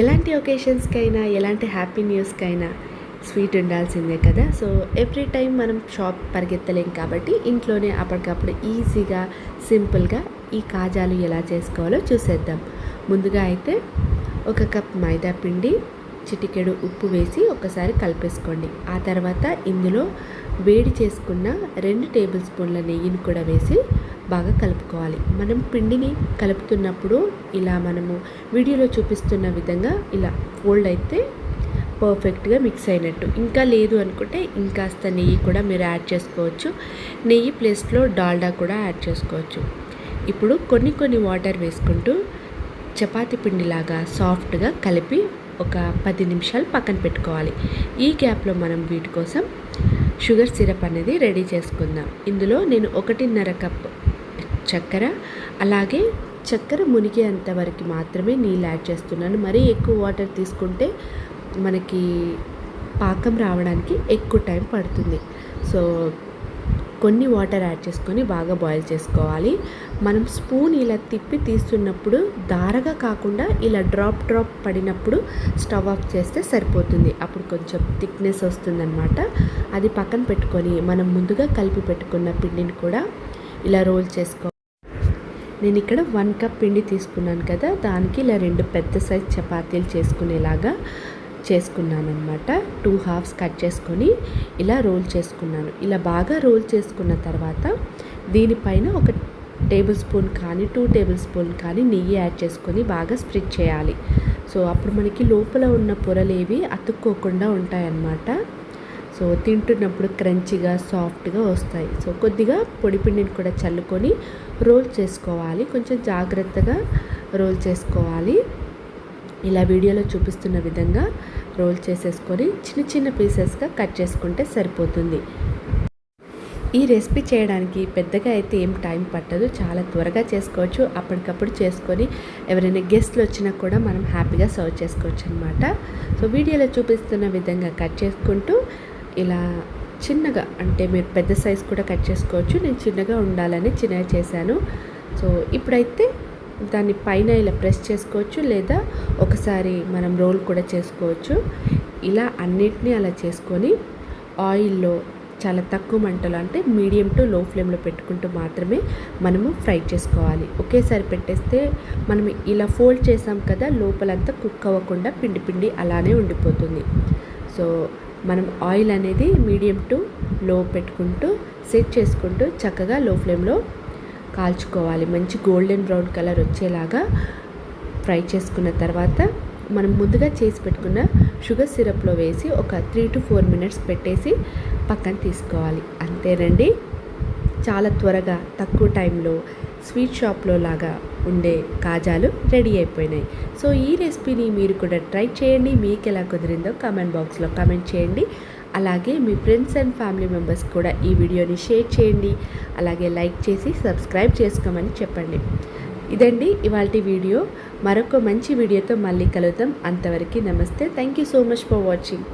ఎలాంటి ఒకేషన్స్కైనా ఎలాంటి happy న్యూస్కైనా sweet ఉండాల్సిందే కదా. సో ఎవ్రీ టైం మనం షాప్ పరిగెత్తలేం కాబట్టి ఇంట్లోనే అప్పటికప్పుడు ఈజీగా సింపుల్గా ఈ కాజాలు ఎలా చేసుకోవాలో చూసేద్దాం. ముందుగా అయితే ఒక కప్ మైదా పిండి చిటికెడు ఉప్పు వేసి ఒకసారి కలిపేసుకోండి. ఆ తర్వాత ఇందులో వేడి చేసుకున్న రెండు టేబుల్ స్పూన్ల నెయ్యిని కూడా వేసి బాగా కలుపుకోవాలి. మనం పిండిని కలుపుతున్నప్పుడు ఇలా మనము వీడియోలో చూపిస్తున్న విధంగా ఇలా ఫోల్డ్ అయితే పర్ఫెక్ట్గా మిక్స్ అయినట్టు. ఇంకా లేదు అనుకుంటే ఇంకాస్త నెయ్యి కూడా మీరు యాడ్ చేసుకోవచ్చు. నెయ్యి ప్లేస్లో డాల్డా కూడా యాడ్ చేసుకోవచ్చు. ఇప్పుడు కొన్ని కొన్ని వాటర్ వేసుకుంటూ చపాతి పిండిలాగా సాఫ్ట్గా కలిపి ఒక పది నిమిషాలు పక్కన పెట్టుకోవాలి. ఈ గ్యాప్లో మనం వీటి కోసం షుగర్ సిరప్ అనేది రెడీ చేసుకుందాం. ఇందులో నేను ఒకటిన్నర కప్ చక్కెర. అలాగే చక్కెర మునిగేంత వరకు మాత్రమే నీళ్ళు యాడ్ చేస్తున్నాను. మరీ ఎక్కువ వాటర్ తీసుకుంటే మనకి పాకం రావడానికి ఎక్కువ టైం పడుతుంది. సో కొన్ని వాటర్ యాడ్ చేసుకొని బాగా బాయిల్ చేసుకోవాలి. మనం స్పూన్ ఇలా తిప్పి తీస్తున్నప్పుడు దారగా కాకుండా ఇలా డ్రాప్ డ్రాప్ పడినప్పుడు స్టవ్ ఆఫ్ చేస్తే సరిపోతుంది. అప్పుడు కొంచెం థిక్నెస్ వస్తుందన్నమాట. అది పక్కన పెట్టుకొని మనం ముందుగా కలిపి పెట్టుకున్న పిండిని కూడా ఇలా రోల్ చేసుకో నేను ఇక్కడ వన్ కప్ పిండి తీసుకున్నాను కదా దానికి ఇలా రెండు పెద్ద సైజ్ చపాతీలు చేసుకునేలాగా చేసుకున్నాను అనమాట టూ హాఫ్స్ కట్ చేసుకొని ఇలా రోల్ చేసుకున్నాను. ఇలా బాగా రోల్ చేసుకున్న తర్వాత దీనిపైన ఒక టేబుల్ స్పూన్ కానీ టూ టేబుల్ స్పూన్ కానీ నెయ్యి యాడ్ చేసుకొని బాగా స్ప్రెడ్ చేయాలి. సో అప్పుడు మనకి లోపల ఉన్న పొరలేవి అతుక్కోకుండా ఉంటాయన్నమాట. సో తింటున్నప్పుడు క్రంచిగా సాఫ్ట్గా వస్తాయి. సో కొద్దిగా పొడి పిండిని కూడా చల్లుకొని రోల్ చేసుకోవాలి. కొంచెం జాగ్రత్తగా రోల్ చేసుకోవాలి. ఇలా వీడియోలో చూపిస్తున్న విధంగా రోల్ చేసేసుకొని చిన్న చిన్న పీసెస్గా కట్ చేసుకుంటే సరిపోతుంది. ఈ రెసిపీ చేయడానికి పెద్దగా అయితే ఏం టైం పట్టదు. చాలా త్వరగా చేసుకోవచ్చు. అప్పటికప్పుడు చేసుకొని ఎవరైనా గెస్ట్లు వచ్చినా కూడా మనం హ్యాపీగా సర్వ్ చేసుకోవచ్చు అనమాట సో వీడియోలో చూపిస్తున్న విధంగా కట్ చేసుకుంటూ ఇలా చిన్నగా అంటే మీరు పెద్ద సైజ్ కూడా కట్ చేసుకోవచ్చు. నేను చిన్నగా ఉండాలని చిన్నగా చేశాను. సో ఇప్పుడైతే దాన్ని పైన ఇలా ప్రెస్ చేసుకోవచ్చు. లేదా ఒకసారి మనం రోల్ కూడా చేసుకోవచ్చు. ఇలా అన్నిటినీ అలా చేసుకొని ఆయిల్లో చాలా తక్కువ మంటలు అంటే మీడియం టు లో ఫ్లేమ్లో పెట్టుకుంటూ మాత్రమే మనము ఫ్రై చేసుకోవాలి. ఒకేసారి పెట్టేస్తే మనం ఇలా ఫోల్డ్ చేసాం కదా లోపలంతా కుక్ అవ్వకుండా పిండి పిండి అలానే ఉండిపోతుంది. సో మనం ఆయిల్ అనేది మీడియం టు లో పెట్టుకుంటూ సెట్ చేసుకుంటూ చక్కగా లో ఫ్లేమ్లో కాల్చుకోవాలి. మంచి గోల్డెన్ బ్రౌన్ కలర్ వచ్చేలాగా ఫ్రై చేసుకున్న తర్వాత మనం ముందుగా చేసి పెట్టుకున్న షుగర్ సిరప్లో వేసి ఒక త్రీ టు ఫోర్ మినిట్స్ పెట్టేసి పక్కన తీసుకోవాలి. అంతేనండి. చాలా త్వరగా తక్కువ టైంలో స్వీట్ షాప్లో లాగా ఉండే కాజాలు రెడీ అయిపోయినాయి. సో ఈ రెసిపీని మీరు కూడా ట్రై చేయండి. మీకు ఎలా కుదిరిందో కామెంట్ బాక్స్లో కామెంట్ చేయండి. అలాగే మీ ఫ్రెండ్స్ అండ్ ఫ్యామిలీ మెంబర్స్ కూడా ఈ వీడియోని షేర్ చేయండి. అలాగే లైక్ చేసి సబ్స్క్రైబ్ చేసుకోమని చెప్పండి. ఇదండి ఇవాళ వీడియో. మరొక మంచి వీడియోతో మళ్ళీ కలుద్దాం. అంతవరకు నమస్తే. Thank you so much for watching.